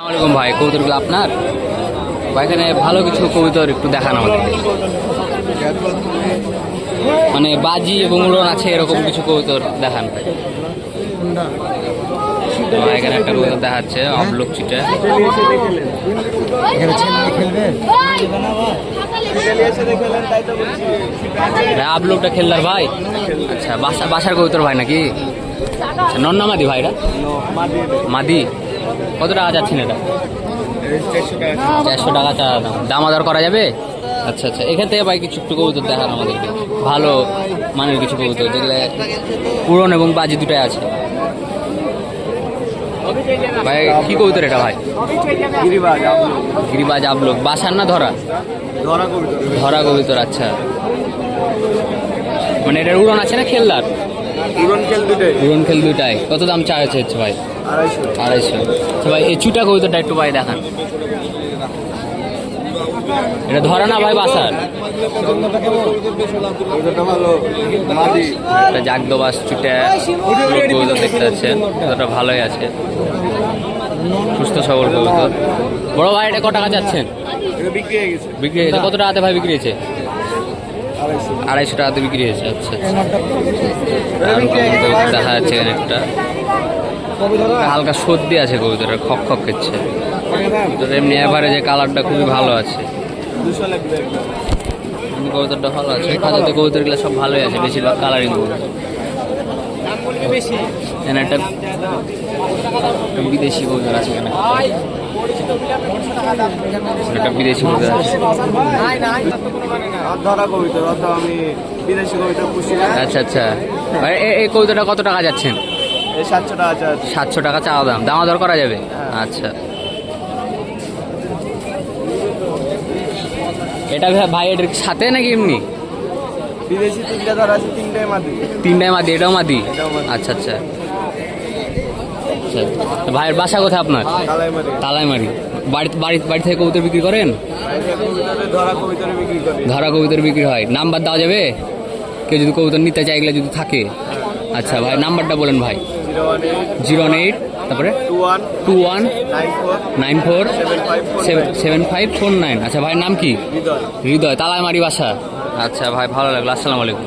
আসসালামাইকুম ভাই কবুতরগুলো আপনার? ভাই এখানে ভালো কিছু কবুতর একটু দেখান আমাদেরকে মানে বাজি এবং উড়ন আছে এরকম কিছু কবুতর দেখান ভাই। এখানে একটা কবুতর দেখাচ্ছে অবলোক চিটা। আবলোকটা খেললার ভাই আচ্ছা বাসা বাসার কবুতর ভাই নাকি? আচ্ছা নন্না মাদি ভাইরা মাদি। কত টাকা যাচ্ছেন এটা? চারশো টাকা চা দাম। দামাদর করা যাবে? আচ্ছা আচ্ছা। এখান থেকে ভাই কিছু একটু কবুতর দেখান আমাদেরকে। ভালো মানের কিছু কবুতর, যেগুলো পুরন এবং বাজি দুটাই আছে। ভাই, কি কবুতর এটা ভাই? গিরিবাজ গিরিবাজ আবলোক। বাসার না ধরা? ধরা কবিতা ধরা কবুতর আচ্ছা। মানে এটার উড়ন আছে না খেললার উড়ন খেল দুটোই কত দাম চা হচ্ছে হচ্ছে ভাই? আড়াইশো। আচ্ছা ভাই এই চুটা কবুতরটা একটু ভাই দেখান। এটা ধরা না ভাই বাসার? কবিতাটা জাগদবাস চুটা। দেখতে পাচ্ছেন। কতটা ভালোই আছে। সুস্থ সবল কবুতর। বড় ভাই এটা কত টাকা যাচ্ছেন বিক্রি হয়ে গেছে। বিক্রি হয়েছে কত টাকাতে ভাই বিক্রি হয়েছে? আড়াইশো টাকাতে বিক্রি হয়েছে আচ্ছা আচ্ছা। দেখা যাচ্ছে এখানে একটা হালকা সর্দি আছে কবিতাটা খক খক খেচ্ছে এমনি এবারে যে কালারটা খুবই ভালো আছে। কবুতরটা ভালো আছে। কবিতাগুলো কবুতরগুলো সব ভালোই আছে বেশিরভাগ কালারিং কবুতর এখানে একটা একটা বিদেশি কবুতর আছে এখানে। একটা বিদেশি কবুতর আছে। আর ধরা কবিতা অত আমি বিদেশি কবিতা পুষি না। আচ্ছা আচ্ছা। এই কত টাকা যাচ্ছেন? সাতশো টাকা চাওয়া দাম। দামা দর করা যাবে? আচ্ছা। এটা ভাই- ভাই এটার সাথে নাকি এমনি? বিদেশি তিনটা ধরা আছে তিনটাই মাদি। তিনটায় মাদি এটাও মাদি? আচ্ছা আচ্ছা। আচ্ছা তো ভাইয়ের বাসা কোথায় আপনার? কালাই তালাইমারি। বাড়ি বাড়ি বাড়ি থেকে কবুতর বিক্রি করেন? ধরা কবিতারে বিক্রি হয়। নাম্বার দেওয়া যাবে? কেউ যদি কবুতর নিতে চায় এগুলো যদি থাকে। আচ্ছা ভাই নাম্বারটা বলেন ভাই। জিরো ওয়ান এইট তারপরে? Two one nine four seven five four seven seven five four nine. আচ্ছা ভাইয়ের নাম কি? হৃদয়। হৃদয় তালাইমারি বাসা। আচ্ছা ভাই ভালো লাগল। আসসালামু আলাইকুম।